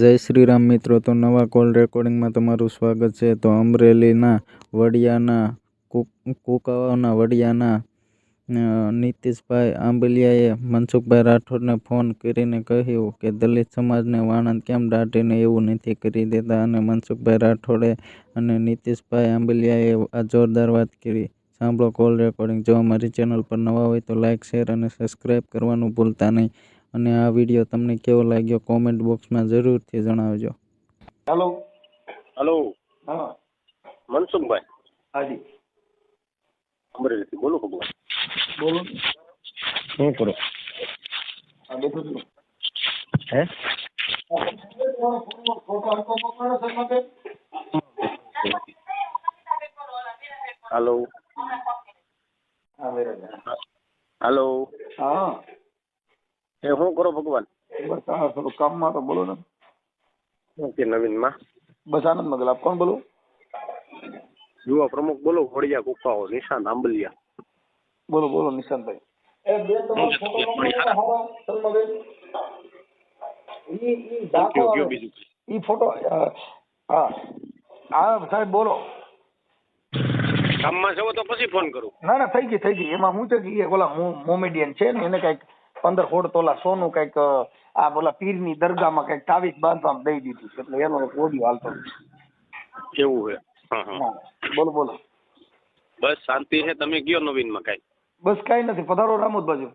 જય શ્રી રામ મિત્રો, તો નવા કોલ રેકોર્ડિંગમાં તમારું સ્વાગત છે. તો અમરેલીના વડિયાના કુકાવાના વડિયાના નીતિશભાઈ આંબલિયાએ મનસુખભાઈ રાઠોડને ફોન કરીને કહ્યું કે દલિત સમાજને વાણંદ કેમ દાટીને એવું નથી કરી દેતા? અને મનસુખભાઈ રાઠોડે અને નીતિશભાઈ આંબલિયાએ આ જોરદાર વાત કરી. સાંભળો કોલ રેકોર્ડિંગ. જો અમારી ચેનલ પર નવા હોય તો લાઇક શેર અને સબસ્ક્રાઈબ કરવાનું ભૂલતા નહીં. અને આ વીડિયો તમને કેવો લાગ્યો કોમેન્ટ બોક્સમાં જરૂરથી જણાવજો. હેલો હલો હા. મનસુખભાઈ. હાજી. અમરેલીથી બોલો ભગવાન. બોલો. શું કરો? આ બેઠો છું. હે? હેલો હલો હા. કરો ભગવાન. બસ આ થોડું કામમાં તો બોલો ને. નવીનમાં બસ આનંદ મગલ આપ કોણ બોલો? યુવા પ્રમુખ બોલો વડિયા કુપાઓ નિશાંત આંબલિયા. બોલો બોલો નિશાંતભાઈ એ બે તમારો ફોટો મોકલો સલમાબેન ઈ ઈ દાખલો બીજું ઈ ફોટો હા. હા સાહેબ બોલો. કામમાં જવો તો પછી ફોન કરું. ના ના થઈ ગઈ થઈ ગઈ. એમાં હું છે કે ઓલા મો- મોમેડિયન છે ને એને કંઈક પંદર સોળ તોલા સોનું કંઈક આ બોલા પીરની દરગાહમાં કંઈક તાવીજ બાંધવામાં દઈ દીધું છે. એટલે એનો ઓડિયો હાલતો એવું હા બોલો બોલો. બસ શાંતિ છે. તમે ગયો નવીનમાં કઈ? બસ કઈ નથી. પધારો રામોદ બાજુ.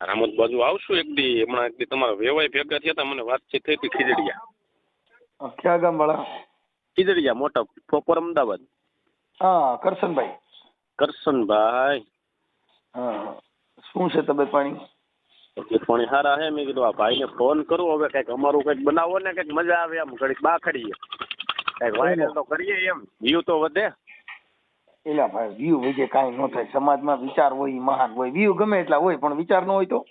રામોદ બાજુ આવશું એક દી. હમણાં એક દી તમારા વેવાય ભેગા થયા હતા. મને વાતચીત થઈ હતી ખીજડીયા. ક્યાં ગામ વાળા? ખીજડીયા મોટા પ્રોપર અમદાવાદ. હા કરશનભાઈ. કરશનભાઈ. હા હા. શું છે તબિયત પાણી? તકલીફ પાણી સારા હે મેં કીધું આ ભાઈને ફોન કરું હવે કંઈક અમારું કંઈક બનાવો ને કંઈક મજા આવે એમ ઘડીક બાખડીએ. કંઈક વાયરલ તો કરીએ એમ વ્યૂ તો વધે. એલા ભાઈ વ્યૂ વિજે કાંઈ ન થાય. સમાજમાં વિચાર હોય મહાન હોય. વ્યૂ ગમે એટલા હોય પણ વિચાર ન હોય તો?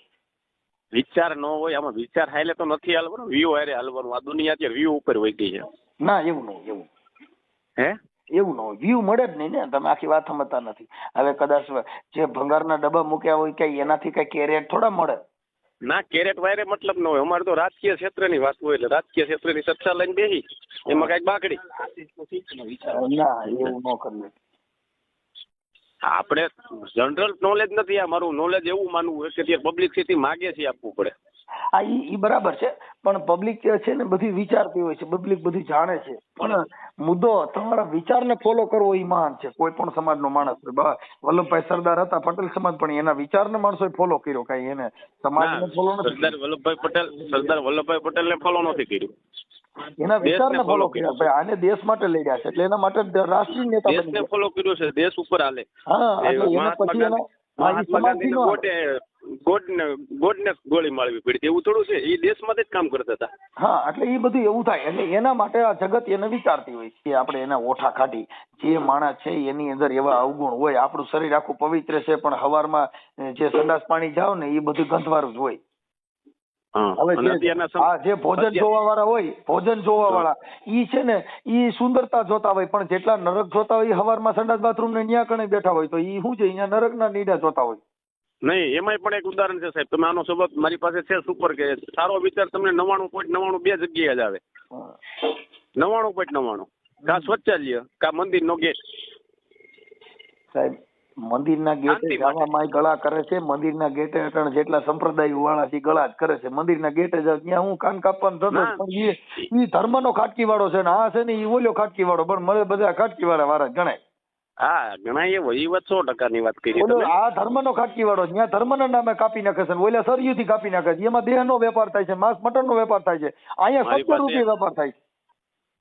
વિચાર ન હોય આમાં વિચાર હાલે તો નથી હાલવાનો. વ્યૂ હારે હાલવાનું. આ દુનિયા અત્યારે વ્યૂ ઉપર વહી ગઈ છે. ના એવું ન હોય એવું. હે? એવું ન હોય. વ્યૂ મળે જ નહીં ને. તમે આખી વાત સમજતા નથી. હવે કદાચ જે ભંગારના ડબ્બા મૂક્યા હોય કે એનાથી કઈ કેરેટ થોડા મળે. ના કેરેટ વાયરે મતલબ ન હોય. અમારે તો રાજકીય ક્ષેત્રની વાત હોય એટલે રાજકીય ક્ષેત્રની ચર્ચા લઈને બેસી એમાં કંઈક બાકડી. ના એવું ન કરીએ આપણે જનરલ નોલેજ નથી આ. મારું નોલેજ એવું માનવું હોય કે અત્યારે પબ્લિસિટી માગે છે આપવું પડે. હા ઈ બરાબર છે. પણ પબ્લિક છે ને બધી વિચારતી હોય છે. પબ્લિક બધું જાણે છે. પણ મુદ્દો તમારા વિચારને ફોલો કરવો ઈ મહાન છે. કોઈ પણ સમાજનો માણસ હોય. વલ્લભભાઈ સરદાર હતા પટેલ સમાજ પણ એના વિચારને માણસોએ ફોલો કર્યો. કાંઈ એને સમાજને ફોલો નથી સરદાર વલ્લભભાઈ પટેલ સરદાર વલ્લભભાઈ પટેલને ફોલો નથી કર્યું. એના વિચારને ફોલો કર્યા. ભાઈ આને દેશ માટે લડ્યા છે. એટલે એના માટે રાષ્ટ્રીય નેતા દેશને ફોલો કર્યો છે. દેશ ઉપર હાલે. હા એટલે એના પછી એના ગોડને ગોડને ગોળી મારવી પડી એવું થોડું છે? એ દેશમાંથી જ કામ કરતા હતા. હા એટલે એ બધું એવું થાય. એટલે એના માટે આ જગત એને વિચારતી હોય કે આપણે એના ઓઠા કાઢી. જે માણસ છે એની અંદર એવા અવગુણ હોય આપણું શરીર આખું પવિત્ર છે પણ હવારમાં જે સંડાસ પાણી જાવ ને એ બધું ગંધવારું જ હોય. હવે જે હા જે ભોજન જોવા વાળા હોય ભોજન જોવા વાળા ઈ છે ને ઈ સુંદરતા જોતા હોય પણ જેટલા નરક જોતા હોય હવારમાં સંડાસ બાથરૂમ ને ન્યા કણે બેઠા હોય તો ઈ શું છે? અહીંયા નરકના નીડા જોતા હોય. નહીં એમાંય પણ એક ઉદાહરણ છે સાહેબ. તમે આનો સબક મારી પાસે છે સુપર કે સારો વિચાર તમને નવાણું પોઈન્ટ નવાણું બે જગ્યાએ જ આવે. હા. નવાણું પોઈન્ટ નવાણું કા શૌચાલય કા મંદિરનો ગેટ સાહેબ મંદિરના ગેટે શાંતિ માટે. જવામાં ગળા કરે છે મંદિરના ગેટે અટણ જેટલા સંપ્રદાય વાળા છે ગળા જ કરે છે. મંદિરના ગેટે જ ત્યાં હું કાન કાપવાનું થતો પણ ઈ ઈ ધર્મનો ખાટકી વાળો છે ને આ છે ને ઈ ઓલ્યો ખાટકી વાળો પણ મને બધા ખાટકી વાળા વાળા ગણાય. હા ઘણા એ એ વાત સો ટકાની વાત કરી ઓલો આ ધર્મનો ખાટકી વાળો ત્યાં ધર્મના નામે કાપી નાખે છે ઓલા સરયુથી કાપી નાખે છે. એમાં દેહનો વેપાર થાય છે માંસ મટનનો વેપાર થાય છે. અહીંયા સત્તર રૂપિયા વેપાર થાય છે.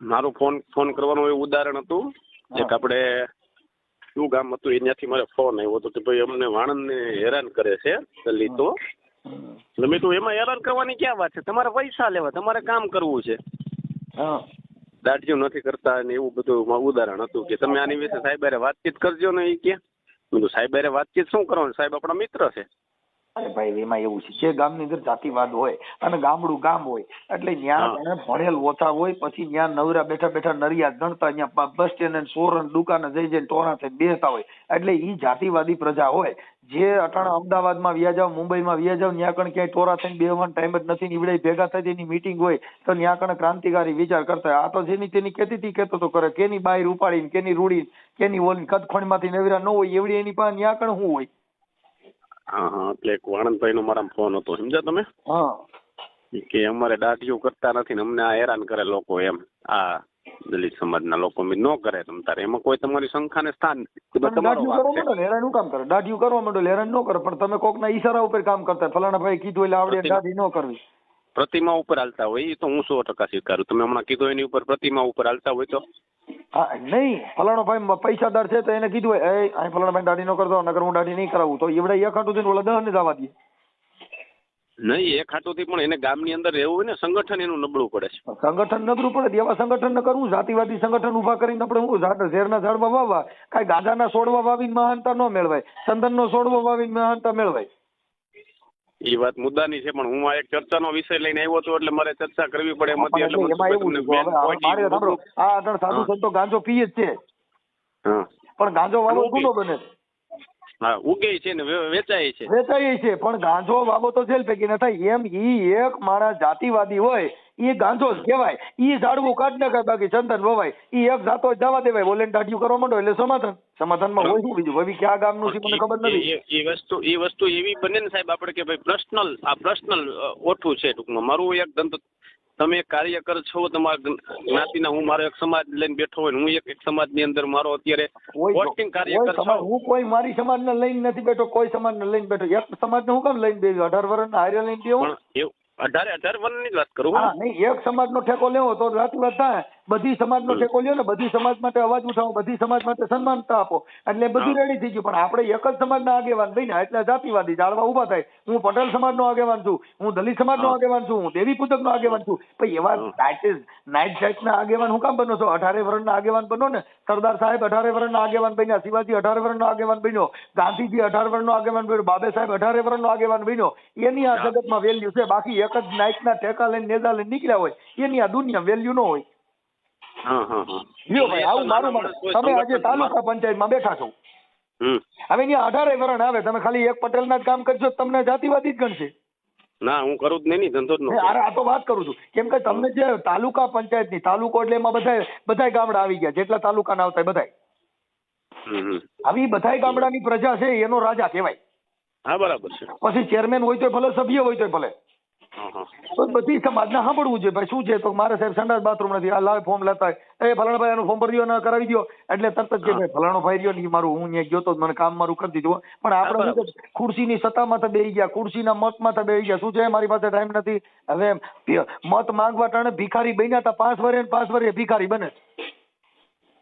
મારું ફોન ફોન કરવાનું એવું ઉદાહરણ હતું. એક. આપણે શું ગામ હતું એનાથી મારે ફોન આવ્યો હતો કે ભાઈ અમને વાણંદને હેરાન કરે છે દલિતો. એટલે મેં તો એમાં હેરાન કરવાની ક્યાં વાત છે? તમારે પૈસા લેવા તમારે કામ કરવું છે. હા. દાઢીઓ નથી કરતા ને એવું બધું ઉદાહરણ હતું કે તમે આની વિશે સાહેબ હારે વાતચીત કરજો ને એ કે. મેં કીધું, સાહેબ હારે વાતચીત શું કરવાનું? સાહેબ આપણા મિત્ર છે. અરે ભાઈ એમાં એવું છે. જે ગામની અંદર જાતિવાદ હોય અને ગામડું ગામ હોય એટલે ત્યાં ભણેલ ઓછા હોય પછી ત્યાં નવરા બેઠા બેઠા નરિયા ગણતા ત્યાં બસ સ્ટેન્ડ અને સોર દુકાને જઈ જઈને ટોણા થઈ બેસતા હોય એટલે ઈ જાતિવાદી પ્રજા હોય. જે અટાણા અમદાવાદમાં વ્યા જાવ મુંબઈમાં વ્યા જાવ ત્યાં કણ ક્યાંય ટોરા થઈને બેહવાનો ટાઈમ જ નથી નીવડે ભેગા થાય તેની મીટિંગ હોય તો ત્યાં કણ ક્રાંતિકારી વિચાર કરતા હોય. આ તો જેની તેની કેતી હતી કેતો તો કરે કેની બાઈ ઉપાડીને કેની રૂડીને કેની ઓલી કદખોણમાંથી નવીરા ન હોય એવડી એની પાસે ત્યાં કણ શું હોય? હા હા એટલે એક વાણંદભાઈ નો મારા ફોન હતો. સમજ્યા તમે? હા. કે અમારે દાઢીઓ કરતા નથી ને અમને આ હેરાન કરે લોકો એમ. આ દલિત સમાજના લોકો બી ન કરે તમ તારે. એમાં કોઈ તમારી સંખ્યાને સ્થાન તમારો ને હેરાન કામ કરે? દાઢીઓ કરવા માંડો હેરાન ન કરે પણ તમે કોકના ઈશારા ઉપર કામ કરતા. ફલાણા ભાઈ કીધું એટલે આવડે દાઢી ન કરવી. પ્રતિમા ઉપર હાલતા હોય એ તો હું સો ટકા સ્વીકારું. તમે હમણાં કીધું એની ઉપર પ્રતિમા ઉપર હાલતા હોય તો? હા નહીં. ફલાણો ભાઈ પૈસાદાર છે તો એને કીધું હોય એ અહીં ફલાણા ભાઈ દાઢી નો કરતો નકર હું દાઢી નહીં કરાવું. તો એવડે એક હાટું થઈને ઓલા દહ ને જવા દે. નહીં એક હાટુથી પણ એને ગામની અંદર રહેવું હોય ને સંગઠન એનું નબળું પડે છે. સંગઠન નબળું પડે એવા સંગઠન ન કરવું જાતિવાદી સંગઠન ઊભા કરીને આપણે હું ઝેરના ઝાડવા વાવવા. કાંઈ ગાંજાના છોડવા વાવીને મહાનતા ન મેળવાય ચંદનનો છોડવો વાવીને મહાનતા મેળવાય. એ વાત મુદ્દાની છે પણ હું આ એક ચર્ચાનો વિષય લઈને આવ્યો છું એટલે મારે ચર્ચા કરવી પડે એમ હતી એટલે એમાં એવું આ સાધુ સંતો ગાંજો પીએ જ છે હા પણ ગાંજો વાળો. ગુનો બને છે. હા ઉગે છે ને વેચાય છે. વેચાય છે પણ ગાંધો બાબતો જેલ પૈકી ન થાય. એમ ઈ એક માણસ જાતિવાદી હોય એ ગાંધો જ કહેવાય. ઈ ઝાડવું કાઢ નાખાય બાકી ચંદન વવાય. ઈ એક જાતો જ જવા દેવાય. બોલે દાઢિયું કરવા માંડો એટલે સમાધાન. સમાધાનમાં હોય શું બીજું? ભાઈ ક્યાં ગામનું છે મને ખબર નથી. એ વસ્તુ એ વસ્તુ એવી બને ને સાહેબ આપણે કે ભાઈ પર્સનલ આ પર્સનલ ઓઠું છે ટૂંકમાં. મારું એક ધંધો તમે એક કાર્યકર છો તમારા જ્ઞાતિના હું મારો એક સમાજ લઈને બેઠો હોય હું એક એક સમાજની અંદર મારો અત્યારે વોટિંગ કાર્યકર છું. હું કોઈ મારી સમાજને લઈને નથી બેઠો કોઈ સમાજને લઈને બેઠો. એક સમાજને હું કેમ લઈને બેઠો અઢાર વર્ષના હારે લઈને બેહું? અઢારે અઢાર વર્ષની જ વાત કરું હા. નહીં એક સમાજનો ઠેકો લેવો તો વાત થાય. બધી સમાજનો ટેકો લ્યો ને બધી સમાજ માટે અવાજ ઉઠાવો બધી સમાજ માટે સન્માનતા આપો. એટલે બધું રેડી થઈ ગયું. પણ આપણે એક જ સમાજના આગેવાન બન્યા એટલે જાતિવાદી જાળવા ઊભા થાય. હું પટેલ સમાજનો આગેવાન છું હું દલિત સમાજનો. આગેવાન છું હું દેવી પૂજકનો આગેવાન છું. ભાઈ એવા. નાઇટ જાતના આગેવાન હું કામ બનો છો? અઢારે વર્ણના આગેવાન બનો ને સરદાર સાહેબ અઢારે વર્ણના આગેવાન બન્યા શિવાજી અઢારે વર્ષનો આગેવાન બન્યો ગાંધીજી અઢાર વર્ણનો આગેવાન બન્યો બાબે સાહેબ અઢારે વર્ણનો આગેવાન બન્યો. એની આ. જગતમાં વેલ્યુ છે. બાકી એક જ નાઇટના ટેકા લઈને નેજા લઈને નીકળ્યા હોય એની આ દુનિયા વેલ્યુ ન હોય. લ્યો ભાઈ આવું મારું તમે આજે તાલુકા પંચાયતમાં બેઠા છો. હવે અઢારે વરણ આવે તમે ખાલી એક પટેલના જ કામ કરશો તમને જાતિવાદી જ ગણશે. ના હું કરું જ નહીં ધંધો જ ન અરે આ તો વાત કરું છું. કેમ કે તમને જે તાલુકા પંચાયતની તાલુકો એટલે એમાં બધા બધાય ગામડા આવી ગયા જેટલા તાલુકા ના આવતા હમ. આવી બધા ગામડાની પ્રજા છે એનો રાજા કહેવાય. હા બરાબર છે. પછી ચેરમેન હોય તો ભલે સભ્ય હોય તો ભલે. તો બધી સમાજને સાંભળવું જોઈએ. ભાઈ શું છે? તો મારે સાહેબ સંડાસ બાથરૂમ નથી આ લાવે ફોર્મ લેતા એ ફલાણા ભાઈ એનું ફોર્મ ભરી દો ને કરાવી દો એટલે તરત જ કે. ભાઈ ફલાણો ભાઈ રહ્યો ને મારું હું ત્યાં ગયો તો મને કામ મારું કરી દીધું પણ આપણે ખુરશીની સત્તામાં તો બેસી ગયા ખુરશીના મતમાં તો બેસી ગયા. શું છે? મારી પાસે ટાઈમ નથી. હવે મત માંગવા ટાણે ભિખારી બન્યા તા. પાંચ વર્ષે પાંચ વર્ષે ભિખારી બને.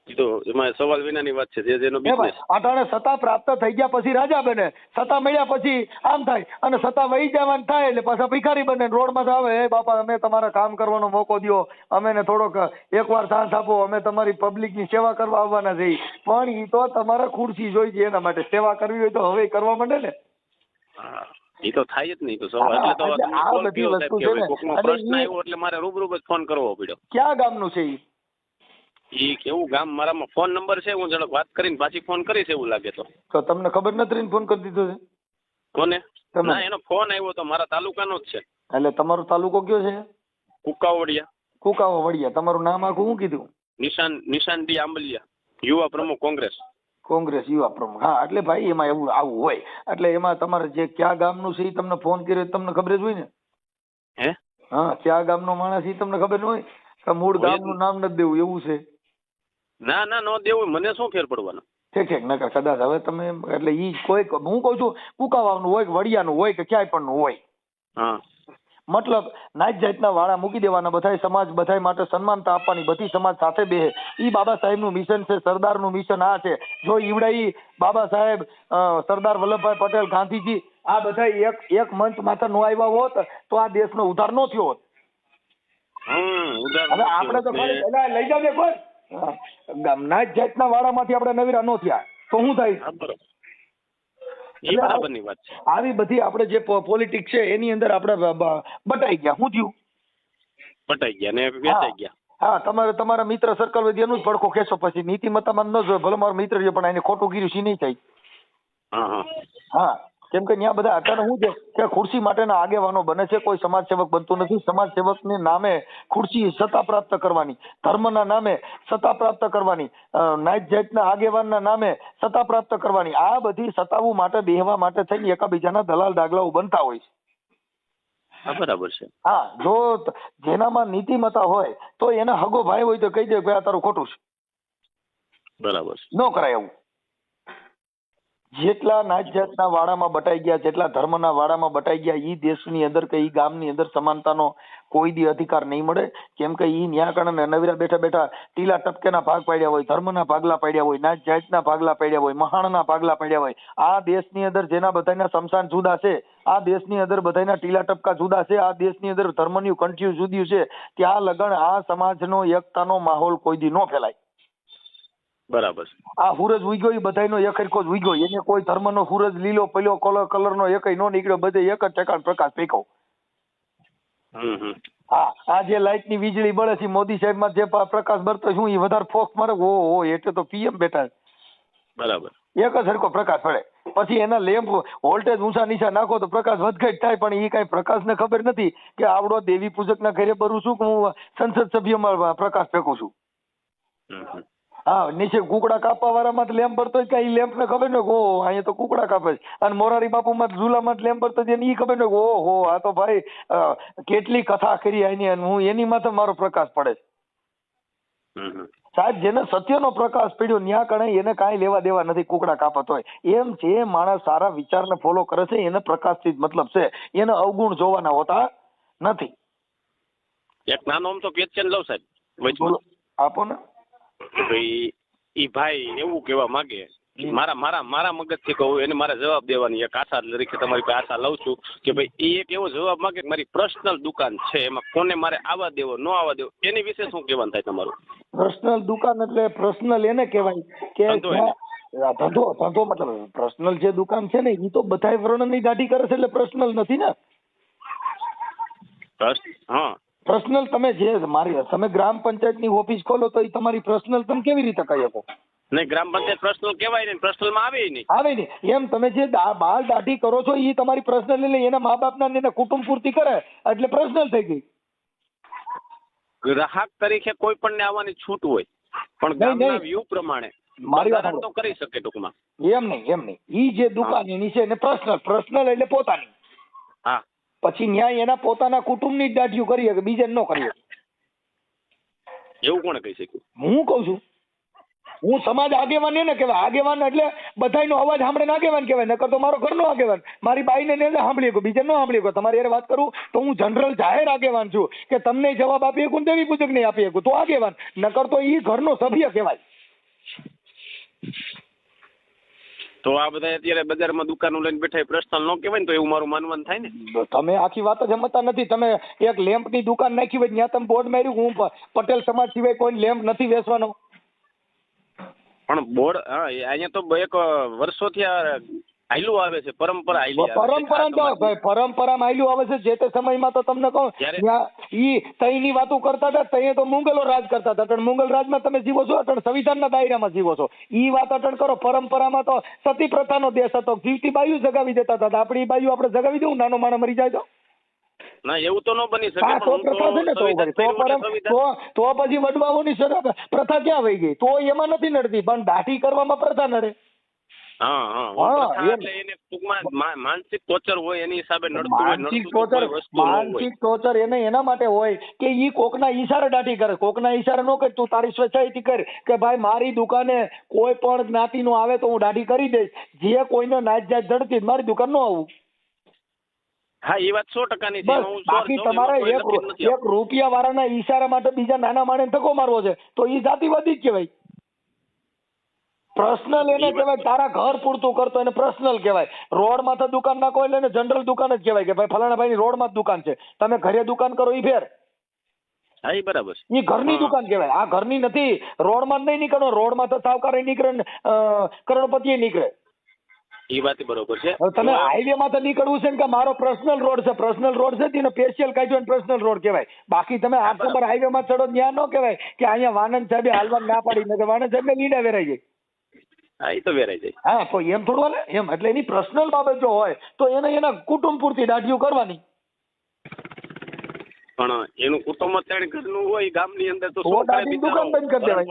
તો એમાં સવાલ વિનાની વાત છે જે જેનો બિઝનેસ અટાણે સત્તા પ્રાપ્ત થઈ ગયા પછી રાજા બને સત્તા મળ્યા પછી આમ થાય અને સત્તા વહી જવાનું થાય એટલે પાછા ભિખારી બને રોડમાં તો આવે હે બાપા અમે તમારા કામ કરવાનો મોકો દ્યો અમે ને થોડોક એકવાર સાથ આપો અમે તમારી પબ્લિકની સેવા કરવા આવવાના છે. પણ ઈ તો તમારે ખુરશી જોઈ છે એના માટે સેવા કરવી હોય તો હવે કરવા માંડે ને. એ તો થાય જ નહીં તો એટલે તો આ બધી વસ્તુ છે ને. પ્રશ્ન આવ્યો એટલે મારે રૂબરૂ જ ફોન કરવો પડ્યો. ક્યાં ગામનું છે ઈ? ઈ કેવું ગામ મારામાં ફોન નંબર છે હું જરાક વાત કરીને પાછી ફોન કરીશ એવું લાગે તો. તો તમને ખબર નથી રહીને ફોન કરી દીધો છે? કોને? ના એનો ફોન આવ્યો તો મારા તાલુકાનો જ છે. એટલે તમારો તાલુકો કયો છે? કુકાવડિયા. કુકાવડિયા. તમારું નામ આખું શું કીધું? નિશાન નિશાન ડી આંબલિયા યુવા પ્રમુખ કોંગ્રેસ. કોંગ્રેસ યુવા પ્રમુખ. હા એટલે ભાઈ એમાં એવું આવું હોય. એટલે એમાં તમારે જે કયા ગામનું છે એ તમને ફોન કર્યો તમને ખબર જ હોય ને? હે? હા કયા ગામનો માણસ એ તમને ખબર ન હોય? મૂળ ગામનું નામ નથી દેવું એવું છે? ના ના નો દેવું મને શું ફેર પડવાનો? ઠીક ઠીક નકર કદાચ હવે તમે એટલે ઈ કોઈ હું કહું છું કુકાવાનું હોય કે વડિયાનું હોય કે ક્યાંય પણ હોય. હા. મતલબ નાત જાતના વાળા મૂકી દેવાના બધાય સમાજ બધાય માટે સન્માનતા આપવાની બધી સમાજ સાથે બેહે ઈ બાબા સાહેબનું મિશન છે સરદારનું મિશન આ છે. જો ઈવડાઈ બાબા સાહેબ સરદાર વલ્લભભાઈ પટેલ ગાંધીજી આ બધા એક એક મંચ માથે નો આવ્યા હોત તો આ દેશનો ઉધાર નો થયો હોત. હમ ઉધાર હવે આપણે તો ખાલી લઈ જાવ કોઈ. હા, ગામ- જાતના વાળામાંથી આપણે નવીરા નો થયા. તો શું થાય? એ બરાબરની વાત છે. આવી બધી આપણે જે પોલિટિક્સ છે એની અંદર આપણે બટાઈ ગયા. શું થયું? બટાઈ ગયા ને વેચાઈ ગયા. હા તમારે તમારા મિત્ર સર્કલ હોય એનું જ પડખો ખેંચો પછી. નીતિમત્તામાં ન જોય ભલે મારો મિત્ર છે પણ એને ખોટું ગીર્યું છે નહીં થાય. હા. કેમ કે ત્યાં બધા અત્યારે શું છે કે ખુરશી માટેના આગેવાનો બને છે કોઈ સમાજ સેવક બનતું નથી. સમાજ સેવકને નામે ખુરશી સત્તા પ્રાપ્ત કરવાની ધર્મના નામે સત્તા પ્રાપ્ત કરવાની નાત જાતના આગેવાનના નામે સત્તા પ્રાપ્ત કરવાની. આ બધી સત્તાઓ માટે બેહવા માટે થઈને એકાબીજાના દલાલ દાગલાઓ બનતા હોય છે. હા બરાબર છે. હા જો જેનામાં નીતિમતા હોય તો એને હગો ભાઈ હોય તો કહી દે કે આ તારું ખોટું છે. બરાબર ન કરાય એવું જેટલા નાચ જાતના વાડામાં બટાઈ ગયા, જેટલા ધર્મના વાડામાં બટાઈ ગયા, ઈ દેશની અંદર કે ઈ ગામની અંદર સમાનતાનો કોઈ દી અધિકાર નહીં મળે. કેમ કે ઈ ન્યા કણે નવીરા બેઠા બેઠા ટીલા ટપકેના ભાગ પાડ્યા હોય, ધર્મના ભાગલા પાડ્યા હોય નાચ જાતના ભાગલા પાડ્યા હોય મહાણના ભાગલા પાડ્યા હોય. આ દેશની અંદર જેના બધાના સમસાન જુદા છે, આ દેશની અંદર બધાના ટીલા ટપકા જુદા છે, આ દેશની અંદર ધર્મની કંઠ્યું જુદ્યું છે, ત્યાં લગણ આ સમાજનો એકતાનો માહોલ કોઈ દી ન ફેલાય. બરાબર આ સૂરજ ઉગ્યો એ બધાનો એક જ ઉગ્યો. એને કોઈ ધર્મનો સૂરજ લીલો પેલો કલર કલરનો એકય નો નીકળ્યો. બધે એક જ ટકાનો પ્રકાશ ફેંકો હા આ જે લાઇટની વીજળી બળે છે મોદી સાહેબમાં જે પ્રકાશ બરતો શું એ વધારે ફોક મારે ઓ ઓ એટલે તો પીએમ બેઠા બરાબર. એક જ સરખો પ્રકાશ પડે પછી એના લેમ્પ વોલ્ટેજ ઊંચા નીચા નાખો તો પ્રકાશ વધઘટ થાય પણ એ કઈ પ્રકાશને ખબર નથી કે આવડો દેવી પૂજકના ઘરે ભરું છું કે હું સંસદ સભ્યમાં પ્રકાશ ફેંકું છું. હા નીચે કુકડા કાપવા વાળામાં જ લેમ્પ ભરતો કઈ લેમ્પ ને ખબર ને ઓ અહીંયા તો કુકડા કાપે છે. અને મોરારી બાપુ માં ઝુલામાં લેમ્પ ભરતો છે એ ખબર ને ઓ હો આ તો ભાઈ કેટલી કથા કરી એની અને હું એની માથે મારો પ્રકાશ પડે છે. સાહેબ જેને સત્યનો પ્રકાશ પડ્યો ન્યા કણે એને કાંઈ લેવા દેવા નથી કુકડા કાપત હોય. એમ જે માણસ સારા વિચારને ફોલો કરે છે એને પ્રકાશથી જ મતલબ છે એને અવગુણ જોવાના હોતા નથી. એક નાનો આમ તો ક્વેશ્ચન લઉં સાહેબ. આપો ને. ભાઈ ઈ ભાઈ એવું કહેવા માંગે મારા મારા મારા મગજથી કહું એને મારે જવાબ દેવાની એક આશા તરીકે તમારી પાસે આશા લઉં છું કે ભાઈ એ એક એવો જવાબ માંગે કે મારી પર્સનલ દુકાન છે એમાં કોને મારે આવવા દેવો ન આવવા દેવો એની વિશે શું કહેવાનું થાય તમારું? પર્સનલ દુકાન એટલે પર્સનલ એને કહેવાય કે ધંધો ધંધો મતલબ પર્સનલ જે દુકાન છે ને એ તો બધા વર્ણનની દાઢી કરે છે એટલે પર્સનલ નથી ને? હા. પર્સનલ તમે જે મારી તમે ગ્રામ પંચાયતની ઓફિસ ખોલો તો એ તમારી પર્સનલ તમે કેવી રીતે કહી શકો? નહીં ગ્રામ પંચાયત પર્સનલ કહેવાય નહીં પર્સનલમાં આવે નહીં. આવે નહીં. એમ તમે જે બાલ દાઢી કરો છો એ તમારી પર્સનલ એટલે એના મા બાપના ને એના કુટુંબ પૂર્તિ કરે એટલે પર્સનલ થઈ ગઈ. ગ્રાહક તરીકે કોઈ પણ ને આવવાની છૂટ હોય પણ ગામના વ્યૂ પ્રમાણે મારી વાત તો કરી શકે ટૂંકમાં. એમ નહીં એમ નહીં. ઈ જે દુકાન એની છે એને પર્સનલ પર્સનલ એટલે પોતાની. પછી ન્યાય એના પોતાના કુટુંબની જ દાઢીઓ કરી કે બીજે ન કરી એવું કોણે કહી શક્યું? હું કહું છું. હું સમાજ આગેવાન એને કહેવાય. આગેવાન એટલે બધાનો અવાજ સાંભળે ને આગેવાન કહેવાય. નકર તો મારો ઘરનો આગેવાન. મારી બાઈને ને સાંભળી શકો બીજે ન સાંભળી શકો તમારી યાર વાત કરું તો હું જનરલ જાહેર આગેવાન છું કે તમને જવાબ આપી શકું ને દેવી પૂજક નહીં આપી શકું તો આગેવાન. નકર તો એ ઘરનો સભ્ય કહેવાય. તો આ બધા અત્યારે બજારમાં દુકાનો લઈને બેઠા પર્સનલ ન કહેવાય ને તો એવું મારું માનવાનું થાય ને? તમે આખી વાત જ સમજતા નથી. તમે એક લેમ્પની દુકાન નાખી હોય ત્યાં તમે બોર્ડ માર્યું હું પટેલ સમાજ સિવાય કોઈ લેમ્પ નથી વેચવાનો. પણ બોર્ડ હા એ અહીંયા તો એક વર્ષોથી આ હાયલું આવે છે પરંપરા આયલી આવે પરંપરા તો ભાઈ પરંપરામાં આયલું આવે છે જે તે સમયમાં તો તમને કહું ઈ તઈની વાતો કરતા હતા તઈએ તો મુંગલો રાજ કરતા હતા અટણ મુંગલ રાજમાં તમે જીવો છો અટણ સંવિધાનના દાયરામાં જીવો છો. ઈ વાત અટણ કરો પરંપરામાં તો સતી પ્રથાનો દેશ હતો જીવતી બાયુ જગાવી દેતા હતા આપણી બાયુ આપણે જગાવી દઉં નાનો માણસ મરી જાય તો? ના એવું તો ન બની શકે તો પછી વડવાઓની પ્રથા ક્યાં વહી ગઈ? તો એમાં નથી નડતી પણ દાઢી કરવામાં પ્રથા નડે. માનસિક ટોર્ચર હોય એની હિસાબે માનસિક ટોર્ચર કોઈ વસ્તુ ન હોય. માનસિક ટોર્ચર એને એના માટે હોય કે ઈ કોકના ઈશારે દાઢી કરે. કોકના ઈશારે નો કર. તું તારી સ્વેચ્છાએથી કર કે ભાઈ મારી દુકાને કોઈ પણ જ્ઞાતિનું આવે તો હું દાઢી કરી દઈશ. જે કોઈને નાચ જાત જડતી મારી દુકાન નો આવું. હા એ વાત સો ટકાની છે. બાકી તમારે એક રૂપિયા વાળાના ઈશારા માટે બીજા નાના માણસ ધક્કો મારવો છે. તો એ જાતિવાદી જ કહેવાય. પર્સનલ એને કહેવાય તારા ઘર પૂરતું કરતો એને પર્સનલ કહેવાય. રોડમાં તો દુકાન નાખો એટલે એને જનરલ દુકાન જ કહેવાય કે ભાઈ ફલાણા ભાઈ રોડમાં જ દુકાન છે. તમે ઘરે દુકાન કરો ઈ ફેર. હા એ બરાબર છે. ઈ ઘરની. દુકાન કહેવાય. આ ઘરની નથી રોડમાં નહીં નીકળો રોડમાં તો સાવકાર નીકળે ને કરોડપતિ નીકળે. એ વાત બરોબર છે. તમે હાઈવે માં તો નીકળવું છે ને કે મારો પર્સનલ રોડ છે પર્સનલ રોડ છે તેનો સ્પેશિયલ કાઢ્યો પર્સનલ રોડ કહેવાય. બાકી તમે આઠ નંબર હાઈવે માં ચડો ત્યાં ન કહેવાય કે અહીંયા વાનંદ સાહેબે હાલવા ના પાડી ને કે વાનંદ સાહેબ લીડા વેરાઈ જાય. હા એ તો વેરાઈ જાય. હા તો એમ થોડું ને એમ એટલે એની પર્સનલ બાબત જો હોય તો એને એના કુટુંબ પૂરતી દાઢીઓ કરવાની. પણ એનું કુટુંબ અત્યારે ઘરનું હોય ગામની અંદર તો દુકાન બંધ કરી દેવાય.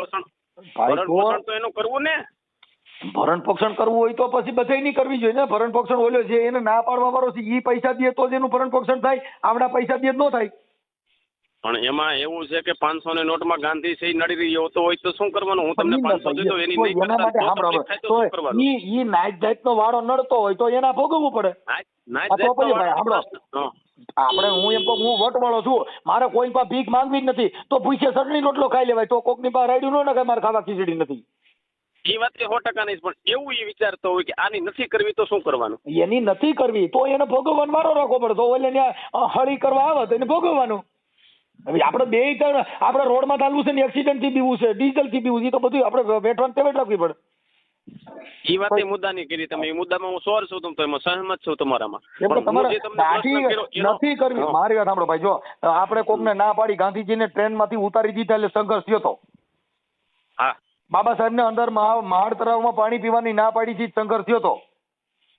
તો એનું કરવું ને? ભરણ પોષણ કરવું હોય તો પછી બધાય નહીં કરવી જોઈએ ને. ભરણ પોષણ ઓલ્યો છે એને ના પાડવા વાળો છે એ પૈસા દે તો જ એનું ભરણ પોષણ થાય આપણા પૈસા દે જ ન થાય. પણ એમાં એવું છે કે પાંચસો ની નોટમાં ગાંધી સહી નડી રહ્યો તો હોય તો શું કરવાનું? હું તમને પાંચસો દીધો એની નહીં એના માટે સાંભળો તો તો શું કરવાનું? ઈ ઈ નાઈટ જાતનો વાળો નડતો હોય તો એના ભોગવવું પડે. ભાઈ, સાંભળો. આપણે હું એમ કહું હું વટવાળો છું. મારે કોઈ પાસે ભીખ માંગવી જ નથી. તો ભૂખે સગડી રોટલો ખાઈ લેવાય તો કોકની પાસે રાયડું ન નખાય મારે ખાવા ખીચડી નથી. એ વાત સો ટકા નહીં પણ એવું એ વિચારતો હોય કે આની નથી કરવી તો શું કરવાનું? એની નથી કરવી તો એને ભોગવવાનો વારો રાખવો પડે. તો ઓલે હળી કરવા આવે તો એને ભોગવવાનું. આપણે બે આપણે રોડમાં ચાલવું છે ને એક્સિડન્ટથી બીવું છે ડીઝલથી બીવું છે તો બધું આપણે વેઠવાન પેમેન્ટ રાખવી પડે. એ વાત એ મુદ્દાની કરી તમે. એ મુદ્દામાં હું સોર છું તો એમાં સહમત છું તમારામાં. તો નથી કરવી. મારી વાત સાંભળો ભાઈ જો આપણે કોકને ના પાડી ગાંધીજીને ટ્રેનમાંથી ઉતારી દીધા એટલે સંઘર્ષ થયો હતો હા. બાબા સાહેબને અંદર મહા- મહાડ તળાવમાં પાણી પીવાની ના પાડી થી સંઘર્ષ થયો હતો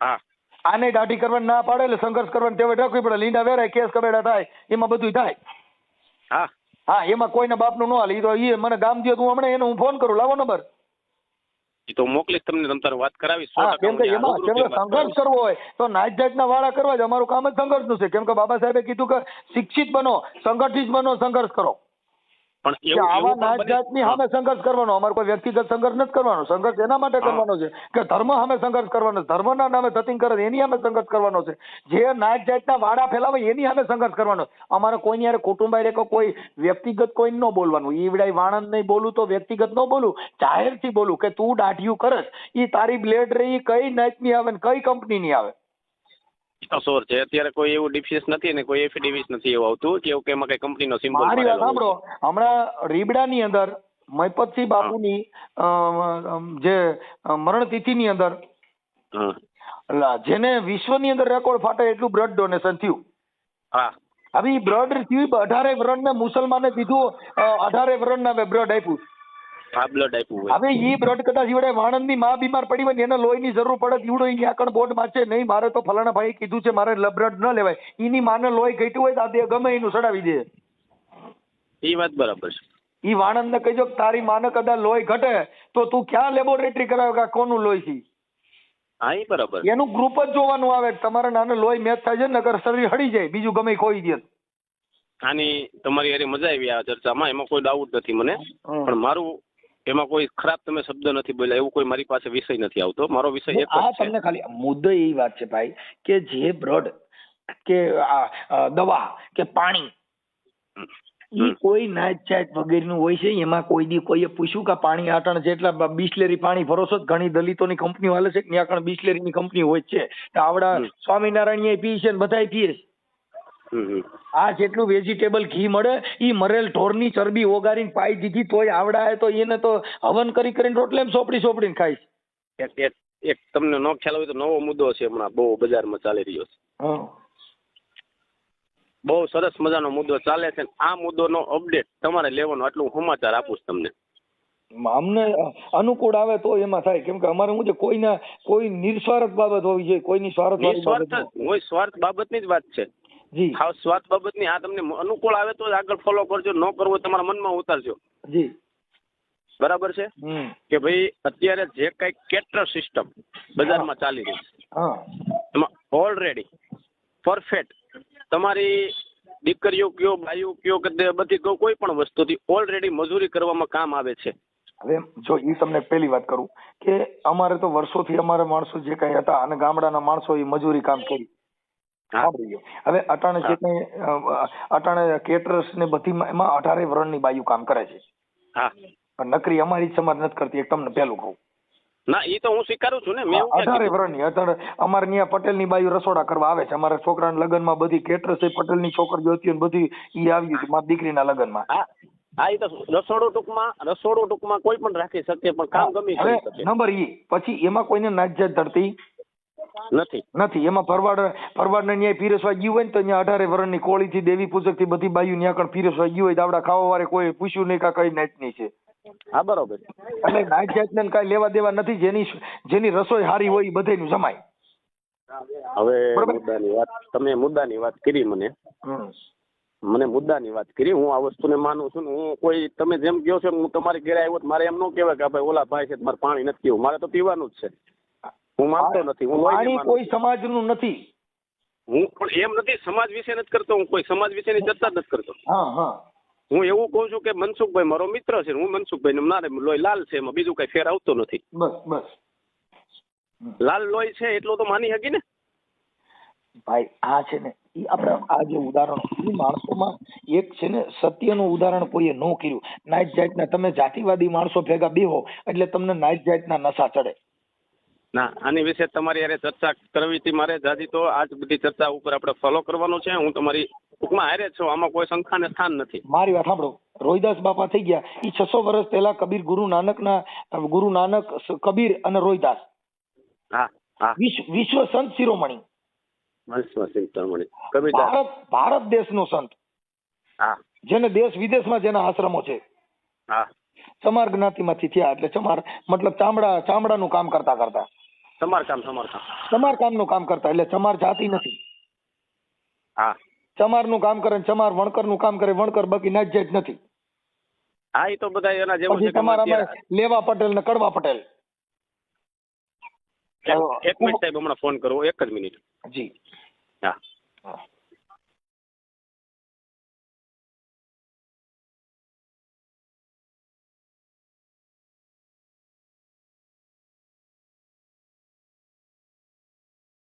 હા. આને દાઢી કરવાની ના પાડે એટલે સંઘર્ષ કરવાની ટેવ રાખવી પડે. લીંડા વેરાય કેસ કબેડા થાય એમાં બધું થાય. હા. હા એમાં કોઈના બાપનું ન હાલે. એ તો એ મને ગામ દો તું હમણાં એને હું ફોન કરું. લાવો નંબર. એ તો મોકલીશ તમને તમ તારે વાત કરાવીશ. સો હા કેમ કે એમાં કેમ કે સંઘર્ષ કરવો હોય તો નાત જાતના વાળા કરવા જ અમારું કામ જ સંઘર્ષનું છે. કેમ કે બાબા સાહેબે કીધું કે શિક્ષિત બનો સંગઠિત બનો સંઘર્ષ કરો. પણ આવા જાતની સામે સંઘર્ષ કરવાનો અમારે કોઈ વ્યક્તિગત સંઘર્ષ નથી કરવાનો સંઘર્ષ એના માટે કરવાનો છે કે ધર્મ સામે સંઘર્ષ કરવાનો છે ધર્મના નામે થતી કરે એની સામે સંઘર્ષ કરવાનો છે. જે નાત જાતના વાડા ફેલાવે એની સામે સંઘર્ષ કરવાનો. અમારે કોઈની યારે કુટુંબ કે કોઈ વ્યક્તિગત કોઈ ન બોલવાનું. ઈવડાય વાણંદ નહીં બોલું તો વ્યક્તિગત ન બોલું. જાહેરથી બોલું કે તું દાઢિયું કરસ. એ તારી બ્લેડ રહી કઈ નાતની આવે ને કઈ કંપનીની આવે? તો સોર છે. અત્યારે કોઈ એવું ડિફિયસ નથી ને કોઈ એફિડેવિસ નથી એવું આવતું. કે એવું કે એમાં કઈ કંપનીનો સિમ્બોલ મારી વાત સાંભળો. હમણાં રીબડાની અંદર મયપતસિંહ બાપુની જે અ, મરણ તિથિની અંદર જેને વિશ્વની અંદર રેકોર્ડ ફાટે એટલું બ્લડ ડોનેશન થયું. હા. હવે બ્લડ થયું અઢારે વર્ણને મુસલમાને દીધું અઢારે વર્ણના બ્લડ આપ્યું. આ બ્લડ આપ્યું હોય. હવે ઈ બ્લડ કદાચ ઈવડે વાણંદની માં બીમાર પડી હોય ને એને લોહીની જરૂર પડે ઈવડો ઈ આકણ બોર્ડમાં છે નહીં મારે તો ફલાણા ભાઈ કીધું છે મારે બ્લડ ન લેવાય. ઈની માને લોહી ઘટ્યું હોય તો આ ગમે એનું સડાવી દે. ઈ વાત બરાબર છે. ઈ વાણંદ ને કહેજો કે તારી માને કદાચ લોહી ઘટે તો તું ક્યાં લેબોરેટરી કરાવે કે કોનું લોહી છે? હા ઈ બરાબર. એનું ગ્રુપ જ જોવાનું આવે તમારે નાને લોહી મેચ થાય છે ને નકર શરીર હળી જાય બીજું ગમે ખોઈ દે. આની તમારી હારે મજા આવી આ ચર્ચામાં એમાં કોઈ ડાઉટ નથી મને. પણ મારું એમાં કોઈ ખરાબ તમે શબ્દ નથી બોલ્યા એવું કોઈ મારી પાસે વિષય નથી આવતો. મારો વિષય એક આ છે. તમને ખાલી મુદ્દો એ વાત છે ભાઈ કે જે બ્લડ કે દવા કે પાણી એ કોઈ જાત વગેરેનું હોય છે? એમાં કોઈ દી કોઈએ પૂછ્યું કે પાણી આટણ જેટલા બિસ્લેરી પાણી ભરોસો જ? ઘણી દલિતોની કંપનીઓ હાલે છે ત્યાં કણ બિસ્લેરીની કંપની હોય છે. તો આવડા સ્વામિનારાયણ સ્વામિનારાયણ પી છે ને બધાય પીએ છે. આ જેટલું વેજીટેબલ ઘી મળે ઈ મરેલ ઢોરની ચરબી ઓગારીને પાઈ દીધી તોય આવડા તો એને તો હવન કરી કરીને રોટલે સોપડી સોપડીને ખાય એક એક એક તમને નો ખ્યાલ હોય તો નવો મુદ્દો છે હમણાં બહુ બજારમાં ચાલી રહ્યો છે. બહુ સરસ મજાનો મુદ્દો ચાલે છે આ મુદ્દોનો અપડેટ તમારે લેવાનો આટલું સમાચાર આપું છું તમને. અમને અનુકૂળ આવે તો એમાં થાય કેમ કે અમારે હું છે કોઈના કોઈ નિસ્વાર્થ બાબત હોવી જોઈએ કોઈની સ્વાર્થ કોઈ હોય સ્વાર્થ બાબતની જ વાત છે. જી. ખાસ સ્વાર્થ બાબતની આ તમને અનુકૂળ આવે તો જ આગળ ફોલો કરજો. ન કરવો તમારા મનમાં ઉતારજો. જી. બરાબર છે? કે ભાઈ અત્યારે જે કઈ કેટર સિસ્ટમ બજારમાં ચાલી રહી છે એમાં ઓલરેડી પરફેક્ટ તમારી દીકરીઓ કયો ભાઈઓ કયો કે બધી કોઈ પણ વસ્તુથી ઓલરેડી મજૂરી કરવામાં કામ આવે છે. હવે જો એ તમને પહેલી વાત કરું કે અમારે તો વર્ષોથી અમારા માણસો જે કઈ હતા અને ગામડાના માણસો એ મજૂરી કામ કરી. સાંભળી ગયો. હવે અટાણે જે કઈ અટાણે કેટરસ ને બધી એમાં અઢારે વર્ણની બાયુ કામ કરે છે. હા. પણ નકરી અમારી સમાજ નથી કરતી એક તમને પહેલું કહું. ના એ તો હું સ્વીકારું છું ને મેં અઢારે કીધું? વર્ણની અત્યારે અમારે ત્યાં પટેલની બાયુ રસોડા કરવા આવે છે. અમારા છોકરાના લગ્નમાં બધી કેટરસ પટેલની છોકરીઓ હતી બધી ઈ આવી હતી મારી દીકરીના લગ્નમાં. હા હા એ તો રસોડું ટૂંકમાં રસોડું ટૂંકમાં કોઈ પણ રાખી શકે પણ કામ ગમી શકે. નંબર ઈ પછી એમાં કોઈને નાજ્જાત ધરતી નથી. નથી. એમાં ફરવાડ ભરવાડને ન્યાય પીરસવા ગયું હોય ને તો ત્યાં અઢારે વર્ણની કોળીથી દેવી પૂજકથી બધી બાયુ ન્યા કણ પીરસવા ગયું હોય દાવડા ખાવા વાળે કોઈ પૂછ્યું નહીં કે કઈ નાતની છે. હા બરોબર. એટલે નાઈટ જાતને કાંઈ લેવા દેવા નથી જેની જેની રસોઈ સારી હોય એ બધેનું જમાય. હવે. મુદ્દાની વાત તમે મુદ્દાની વાત કરી મને. મને મુદ્દાની વાત કરી. હું આ વસ્તુને માનું છું હું કોઈ તમે જેમ કહો છો કે હું તમારી ઘરે આવ્યો મારે એમ ન કહેવાય કે ભાઈ ઓલા ભાઈ છે મારે પાણી નથી પીવું. મારે તો પીવાનું જ છે. હું માનતો નથી હું વાણી કોઈ. સમાજનું નથી. હું પણ એમ નથી સમાજ વિશે નથી કરતો હું કોઈ સમાજ વિશેની ચર્ચા જ નથી કરતો. હા હા. હું એવું કહું છું કે મનસુખભાઈ મારો મિત્ર છે હું મનસુખભાઈ ના લોહી લાલ છે એમાં બીજું કઈ ફેર આવતો નથી. બસ બસ. લાલ લોહી છે એટલો તો માની હકી ને? ભાઈ આ છે ને ઈ આપણે આ જે ઉદાહરણ ઈ માણસોમાં એક છે ને સત્યનું ઉદાહરણ કોઈએ ન કર્યું. નાઈટ જાતના તમે જાતિવાદી માણસો ભેગા બેહો એટલે તમને નાઇટ જાતના નશા ચડે. ના આની વિશે તમારી યારે ચર્ચા કરવી હતી મારે જાજી તો આજ બધી ચર્ચા ઉપર આપણે ફોલો કરવાનું છે. હું તમારી ટૂંકમાં હારે છું આમાં કોઈ શંખાને સ્થાન નથી. મારી વાત સાંભળો. રોહિદાસ બાપા થઈ ગયા. એ છસો વર્ષ પહેલા કબીર ગુરુ નાનકના ગુરુ નાનક કબીર અને રોહિદાસ. હા હા. વિશ્વ વિશ્વ સંત શિરોમણી. વિશ્વ તરમણી કબીરદાસ ભારત ભારત દેશનો સંત. હા. જેને દેશ વિદેશમાં જેના આશ્રમો છે. હા. ચમાર જ્ઞાતિમાંથી થયા એટલે ચમાર મતલબ ચામડા ચામડાનું કામ કરતા કરતા. સમારકામ સમારકામ ચમાર કામનું કામ કરતા એટલે ચમાર જાતિ નથી. હા. ચમારનું કામ કરે ને ચમાર વણકરનું કામ કરે વણકર બાકી નાજ જાત નથી. હા એ તો બધા એના જેવું છે તમારામાં લેવા પટેલ ને કડવા પટેલ. એક- એક મિનિટ સાહેબ હમણાં ફોન કરો એક જ મિનિટ. જી. હા. હા.